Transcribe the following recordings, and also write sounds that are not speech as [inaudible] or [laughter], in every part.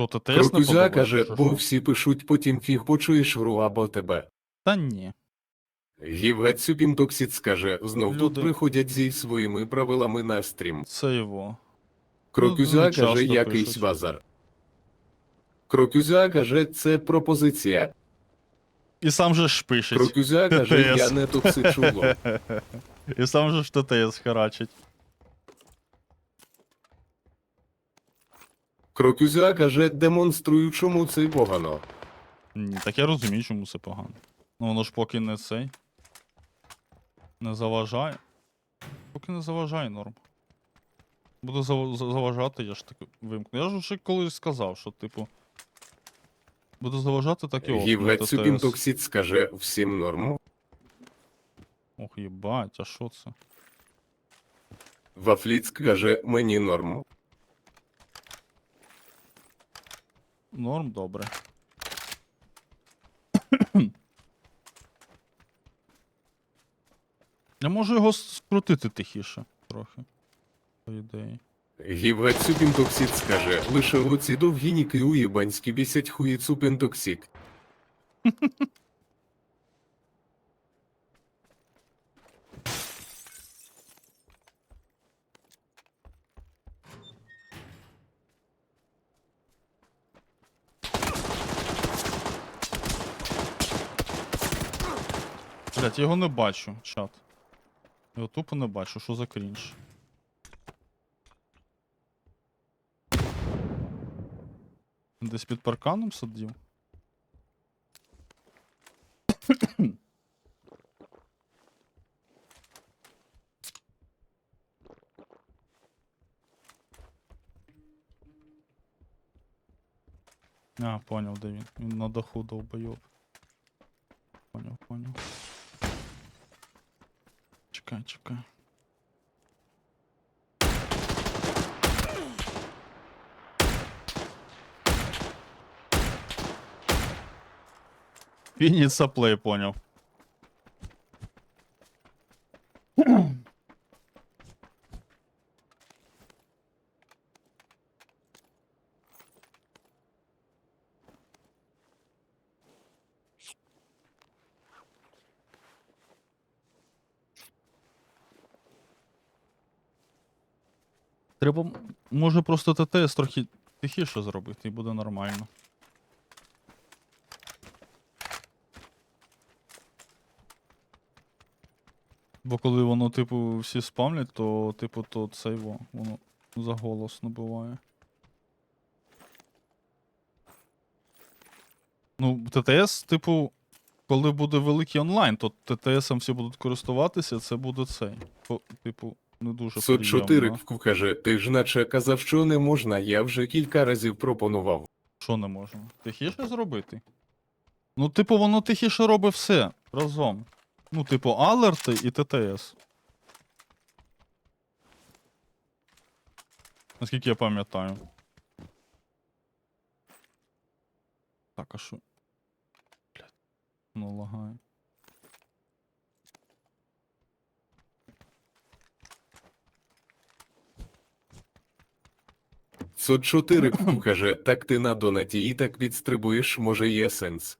Що ти тест не Крокузя подобається? каже, чи бо що? всі пишуть, потім фіг почуєш гру або тебе. Та ні. Гівецю Пімтоксіт скаже, знов тут Люди- приходять зі своїми правилами на стрім. Це його. Крокузя Ну, часто каже, якийсь пишуть. базар. Крокузя каже, це пропозиція. І сам же ж пишеть. Крокузя каже, я не токсичуло. [laughs] І сам же ж ТТС харачить. Крокузя каже, демонструю, чому це погано. Ні, так я розумію, чому це погано. Ну воно ж поки не цей. Не заважає. Поки не заважає норм. Буде зав- заважати, я ж таки вимкну. Я ж вже колись сказав, що, типу. Буде заважати, так і Гівецю ТТС. Пімтоксіт скаже, всім норм. Ох, їбать, а що це? Вафліц каже, мені норм. Норм, добре. Я можу його скрутити тихіше трохи. По ідеї. Гівецю Пімтоксіт скаже, лише оці довгі ніки уєбанські бісять хуїцу Пентоксік. Блять, його не бачу, чат. Його тупо не бачу, що за крінж. Десь під парканом сидів. [coughs] А, понял, де він. Він на даху довбойоб. Понял, понял. чекай, чекай. Фініс саплей, поняв. Може, просто ТТС трохи тихіше зробити і буде нормально. Бо коли воно, типу, всі спамлять, то, типу, то це його, воно заголосно буває. Ну, ТТС, типу, коли буде великий онлайн, то ТТСом всі будуть користуватися, це буде цей. Типу, не дуже Сот приємно. Каже, ти ж наче казав, що не можна, я вже кілька разів пропонував. Що не можна? Тихіше зробити? Ну, типу, воно тихіше робить все разом. Ну, типу, алерти і ТТС. Наскільки я пам'ятаю. Так, а що? Блядь. Ну лагає. Сот Чотириквку [laughs] каже, так ти на донаті і так підстрибуєш, може є сенс.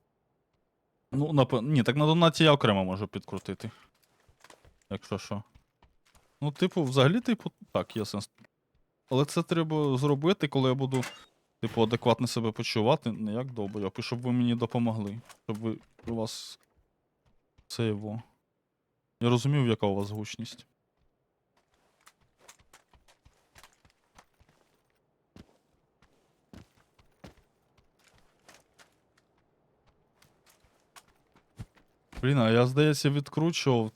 Ну, напевно. Ні, так на донаті я окремо можу підкрутити. Якщо що. Ну, типу, взагалі, типу, так, є сенс. Але це треба зробити, коли я буду, типу, адекватно себе почувати, не як довбойоп, і щоб ви мені допомогли. Щоб ви у вас. Це його. Я розумів, яка у вас гучність. Блін, а я, здається, відкручував,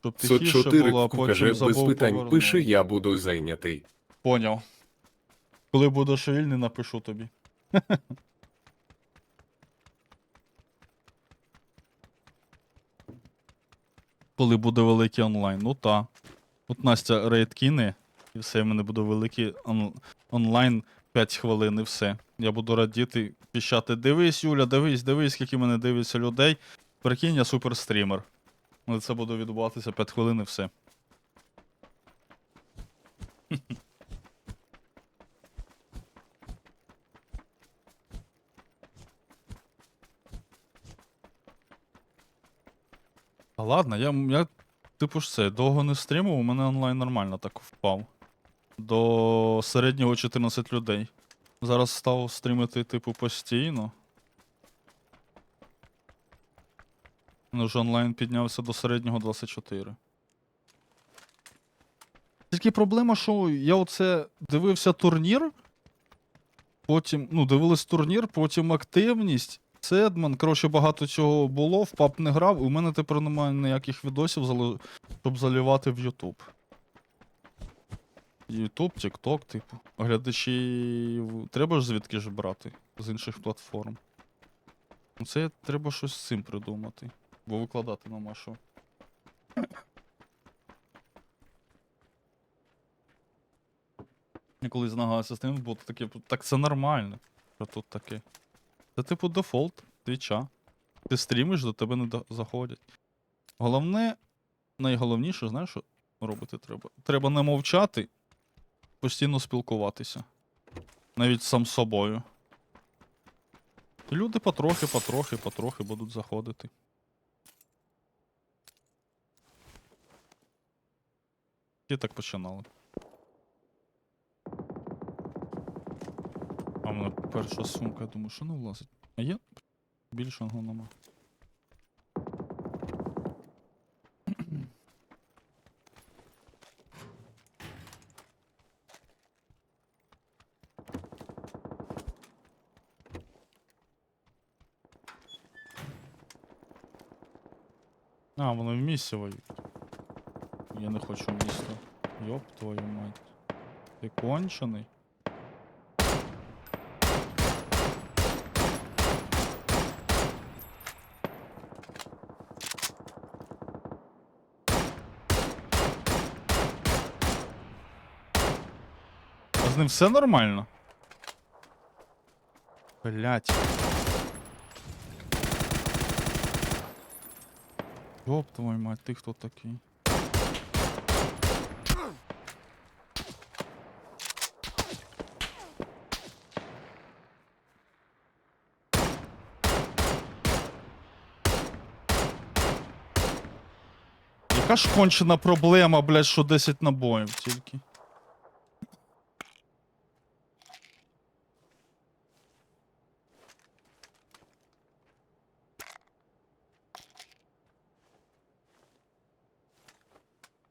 щоб тихіше було, а потім каже, без забув питань повернути. пиши, я буду зайнятий. Поняв. Коли будеш вільний, напишу тобі. [laughs] Коли буде великий онлайн, ну та. От Настя рейд кине, і все, в мене буде великий он- онлайн 5 хвилин і все. Я буду радіти, піщати. Дивись, Юля, дивись, дивись, скільки мене дивиться людей. Прикинь, я суперстрімер. Але це буде відбуватися 5 хвилин і все. [laughs] А ладно, я. я Типу ж це, довго не стрімив, у мене онлайн нормально так впав. До середнього 14 людей. Зараз став стрімити, типу, постійно. Ну, вже онлайн піднявся до середнього 24. Тільки проблема, що я оце дивився турнір. Потім, ну, дивились турнір, потім активність. Седман, коротше, багато чого було, в пап не грав, і у мене тепер немає ніяких відосів, щоб залівати в Ютуб. Ютуб, Тікток, типу. Глядачі. Треба ж звідки ж брати з інших платформ. Ну це треба щось з цим придумати. Бо викладати нема що. Я колись намагався з тим, бо таке, так це нормально. Що тут таке? Це типу дефолт твіча. Ти стрімиш, до тебе не заходять. Головне, найголовніше, знаєш, що робити треба? Треба не мовчати, постійно спілкуватися. Навіть сам з собою. І люди потрохи, потрохи, потрохи будуть заходити. І так починали. А в мене перша сумка, я думаю, що не влазить. А є? Більше його нема. А, воно в місті воюють. Я не хочу місто. Йоп твою мать. Ти кончений? А з ним все нормально? Блять. Ёб твою мать, ты кто такий? Яка ж кончена проблема, блядь, що 10 набоїв тільки.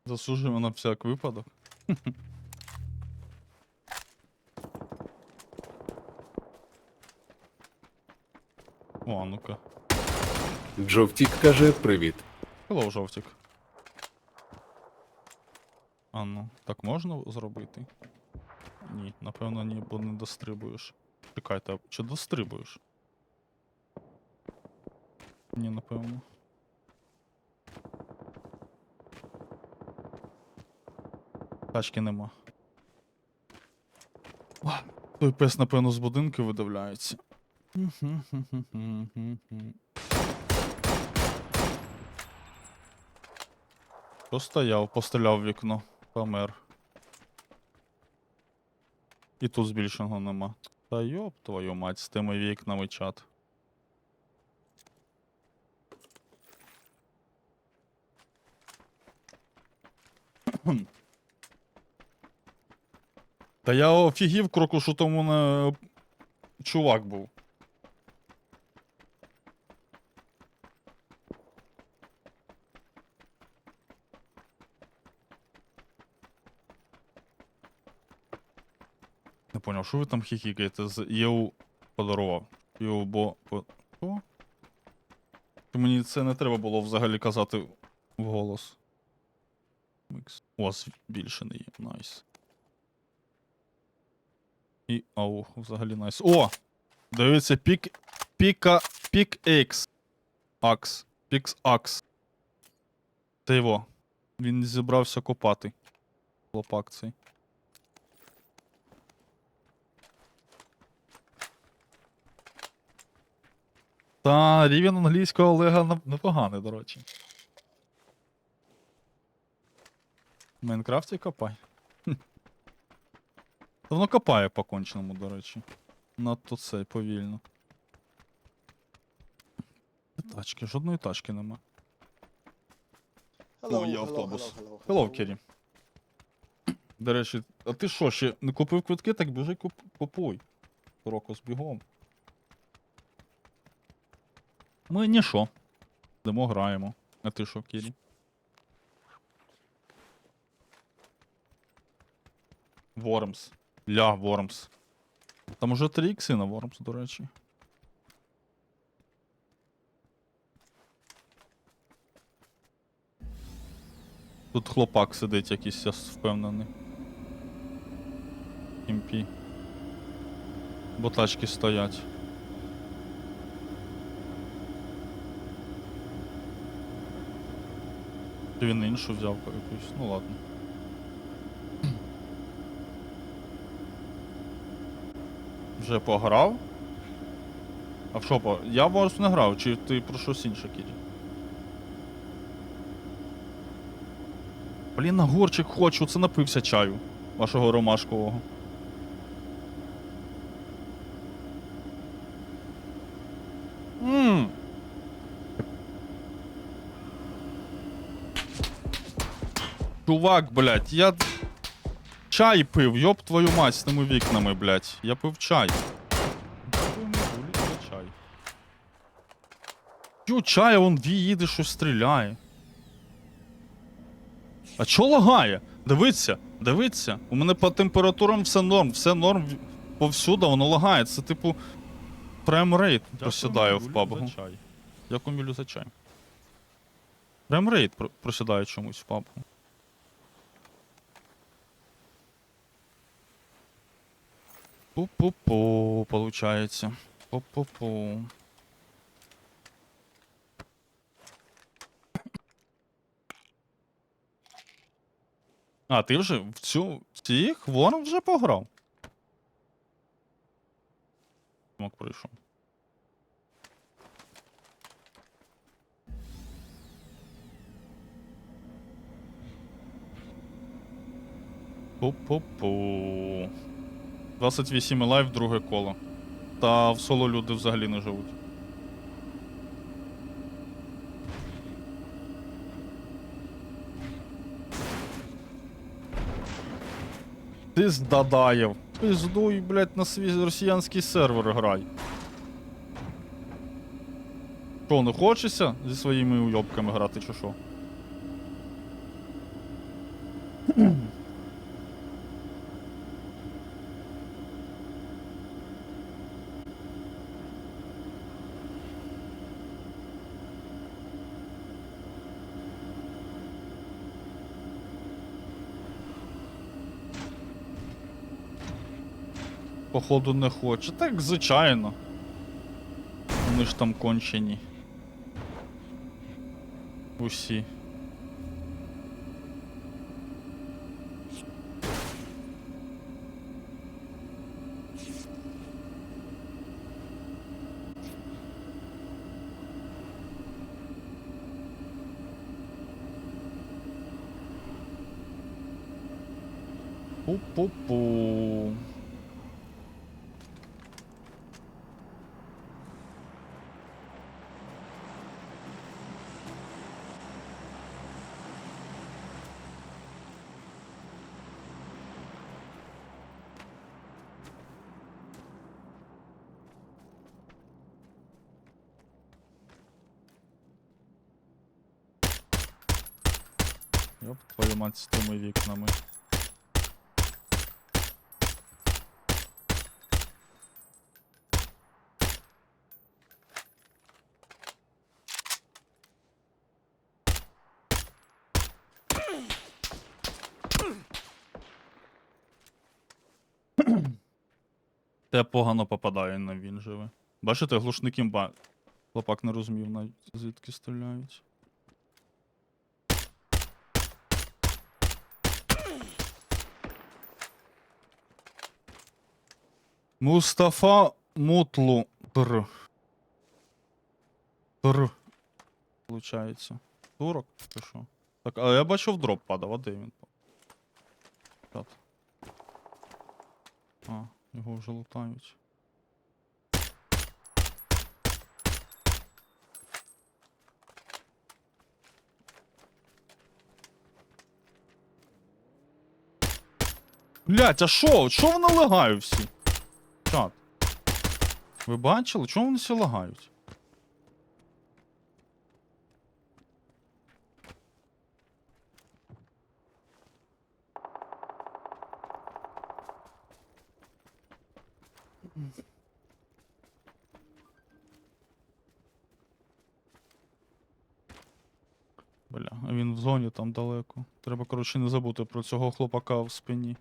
Засуджуємо на всяк випадок. [laughs] О, ну-ка. Джовтік каже привіт. Hello, жовтик. А ну, так можна зробити? Ні, напевно, ні, бо не дострибуєш. Чекайте, чи дострибуєш? Ні, напевно. Тачки нема. Ладно. Той пес, напевно, з будинку видавляється. Хто стояв, постріляв в вікно, помер. І тут збільшеного нема. Та йоп твою мать, з тими вікнами чат. Та я офігів кроку, що там у мене чувак був. Не поняв, що ви там хіхікаєте з ЄУ подарував. ЄУ бо. Що? Мені це не треба було взагалі казати вголос. Мікс. О, збільшений є. Найс. І. Ау, взагалі найс. О! Дивіться, пік. Піка. Пік X. Акс. Пікс Акс. Це його. Він зібрався копати. Хлопак цей. Та рівень англійського Олега непоганий, до речі. В Майнкрафті копай. [laughs] Воно копає по конченому, до речі. Надто це повільно. Тачки, жодної тачки нема. О, є автобус. Hello, Кері. До речі, а ти що, ще не купив квитки, так біжи куп... купуй. Рокос бігом. Ми нічого. Йдемо граємо. А ти що, Кірі? Вормс. Ля, Вормс. Там уже 3 ікси на Вормс, до речі. Тут хлопак сидить якийсь, я впевнений. Кімпі. Бо тачки стоять. Чи він іншу взяв якусь? Ну ладно. Вже пограв? А в що? Я в Wars не грав, чи ти про щось інше, Кірі? Блін, на горчик хочу, це напився чаю. Вашого ромашкового. Чувак, блядь, я чай пив, ёб твою мать з тими вікнами, блядь. Я пив чай. Чай. Чай, а вон Ві їде, щось стріляє. А чо лагає? Дивіться, дивіться. У мене по температурам все норм, все норм повсюди, воно лагає. Це типу фреймрейт просідає в пабгу. Дякую, Мілю, за чай. Фреймрейт про- просідає чомусь в пабгу. Пу-пу-пу, получается. Пу-пу-пу. А, ти вже в цю в цих ворон вже пограв. Мок прийшов. Пу-пу-пу. 28 лайв, друге коло. Та в соло люди взагалі не живуть. Ти здадаєв. Пиздуй, блядь, на свій росіянський сервер грай. Що, не хочеться зі своїми уйобками грати, чи що? Походу не хоче. Так, звичайно. Вони ж там кончені. Усі. Пу-пу-пу. Ёб твою мать з тими вікнами. Те погано попадає на він живе. Бачите, глушники ба. Хлопак не розумів навіть звідки стріляють. Мустафа Мутлу. др. Тур. Получається. Турок? Ти що? Так, а я бачу в дроп падав, а де він падав? А, його вже лутають. Блять, а шо? Чо вони лагають всі? Ви бачили? Чому вони всі лагають? Бля, а він в зоні там далеко. Треба, коротше, не забути про цього хлопака в спині.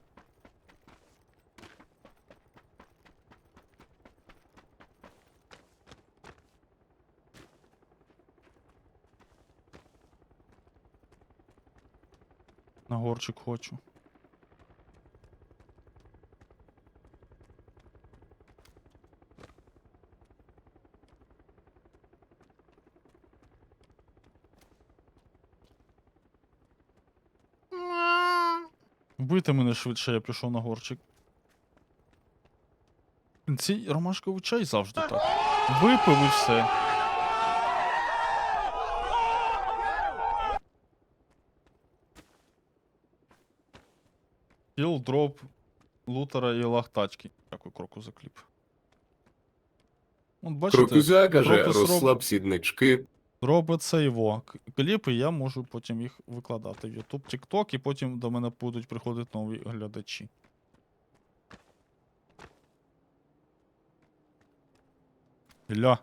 На хочу. Вбийте мене швидше, я пішов на горчик. Цей ромашковий чай завжди так. Випив і все. Кіл, дроп, лутера і лаг тачки. Дякую кроку за кліп. От бачите, Крокузя каже, роб- розслаб сіднички. робить це його. К- Кліпи я можу потім їх викладати в YouTube, TikTok, і потім до мене будуть приходити нові глядачі. Ля.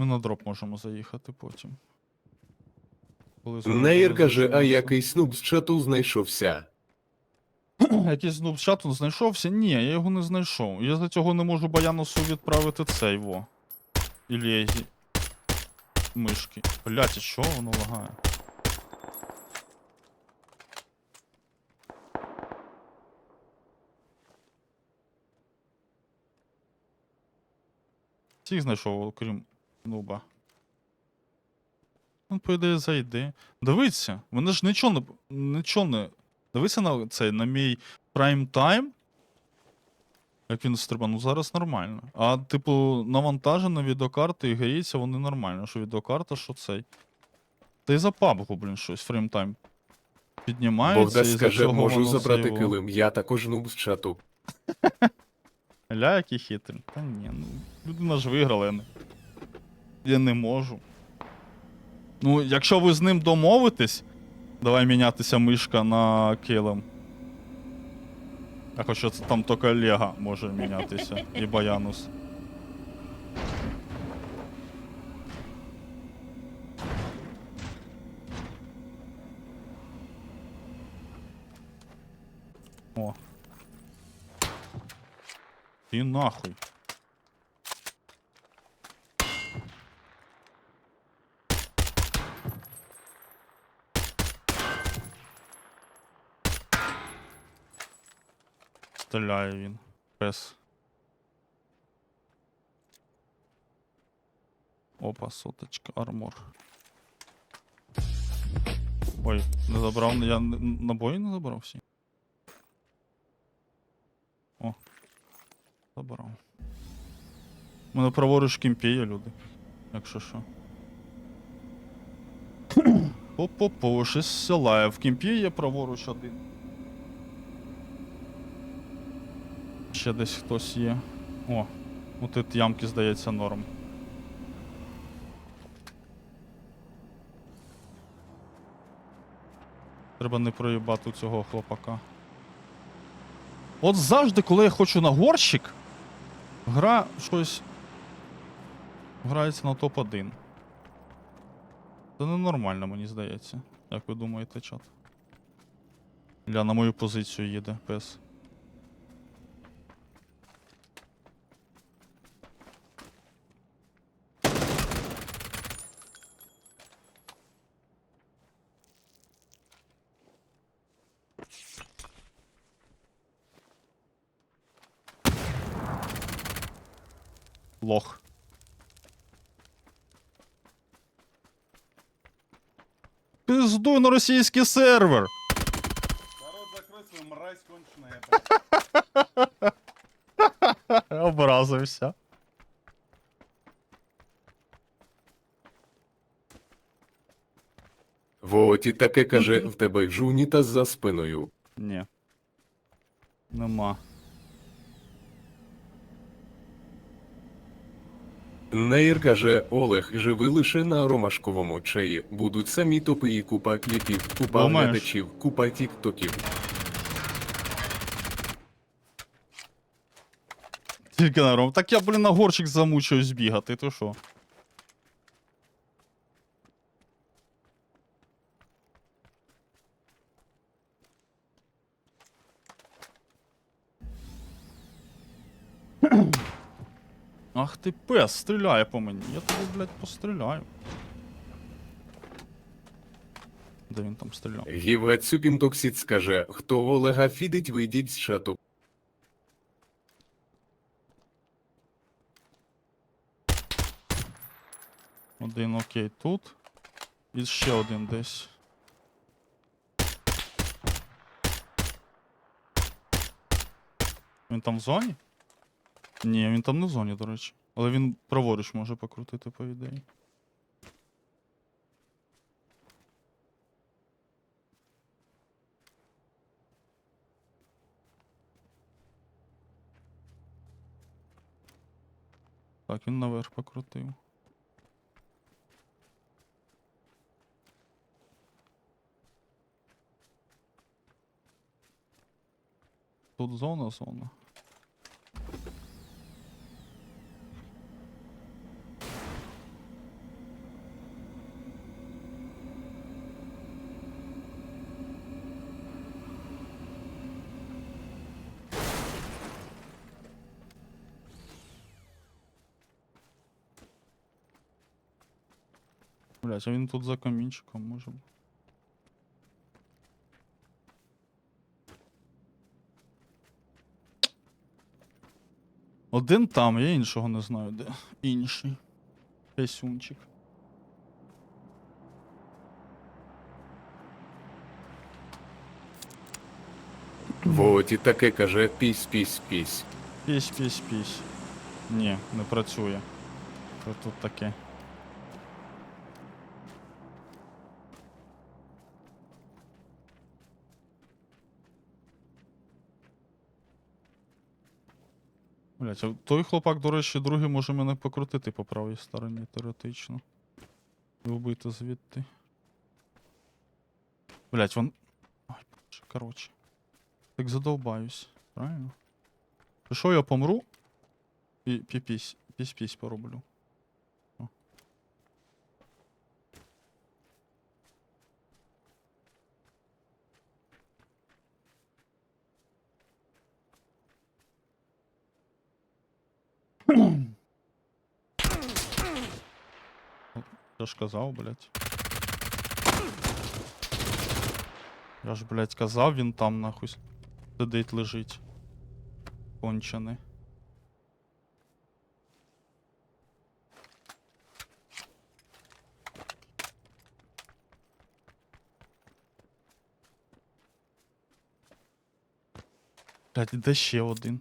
Ми на дроп можемо заїхати потім. Коли Нейр каже, а якийсь нуб з чату знайшовся. Якийсь ну, з чату знайшовся? Ні, я його не знайшов. Я за цього не можу Баянусу відправити цей во. Ілєзі. Мишки. Блять, і що воно лагає? Всіх знайшов, окрім нуба. Ну, по ідеї, зайди. Дивіться, мене ж нічого не. Нічого не. Дивися на цей, на мій прайм тайм. Як він стрибав, ну зараз нормально. А, типу, навантажена відеокарта і гріється, вони нормально. Що відеокарта, що цей. Та й за пабгу, блін, щось, фреймтайм. Піднімається Богдан і за скаже, цього можу забрати во. килим, я також нуб з чату. Ля, який хитрий. Та ні, ну, людина ж виграла, я не. Я не можу. Ну, якщо ви з ним домовитесь, давай мінятися мишка на килим. А хоча це там тільки Лего може мінятися. І Баянус. О. Ти нахуй. Стріляє він. Пес. Опа, соточка, армор. Ой, не забрав, я набої не забрав всі. О. Забрав. У мене праворуч кімпі є люди. Якщо що. По-по-по, щось силає. В кімпі є праворуч один. Ще десь хтось є. О, ну тут ямки, здається, норм. Треба не проїбати цього хлопака. От завжди, коли я хочу на горщик, гра щось грається на топ-1. Це ненормально, мені здається. Як ви думаєте, чат? Ля, на мою позицію їде пес. лох. Пиздуй на російський сервер. Народ закрой свою мразь кончена. [laughs] Образився. Вооті таке каже, в тебе жуніта за спиною. Ні. Нема. Нейр каже, Олег, живи лише на ромашковому чаї. Будуть самі топи і купа кліпів, купа Думаєш? глядачів, купа тіктоків. Тільки на ром. Так я, блін, на горщик замучуюсь бігати, то що? Ах ти пес, стріляє по мені. Я тобі, блядь, постріляю. Де він там стріляв? Гіва Цюпінтоксіт скаже, хто Олега фідить, вийдіть з чату. Один окей тут. І ще один десь. Він там в зоні? Ні, він там в зоні, до речі. Але він праворуч може покрутити, по ідеї. Так, він наверх покрутив. Тут зона, зона. Блять, а він тут за камінчиком може. Один там, я іншого не знаю, де. Інший. Песюнчик. Вот і таке каже, пісь, пісь, пісь. Пісь, пісь, пісь. Ні, не працює. Що тут таке? Блять, а той хлопак, до речі, другий може мене покрутити по правій стороні теоретично. Вбити звідти. Блять, вон. Ай, боже, коротше. Так задовбаюсь, правильно? Що я помру? І піпісь, пісь-пісь пороблю. Я ж казав, блядь. Я ж, блядь, казав, він там нахуй сидить, лежить. Кончений. Блядь, де ще один?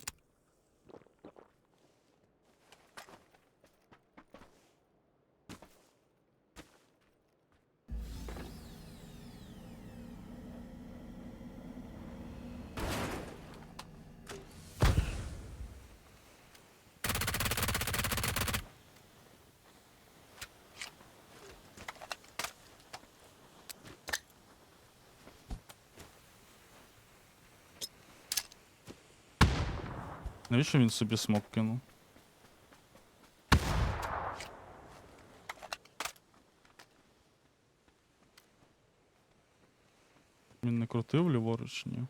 Навіщо він собі смок кинув? Він не крутив ліворуч, ні.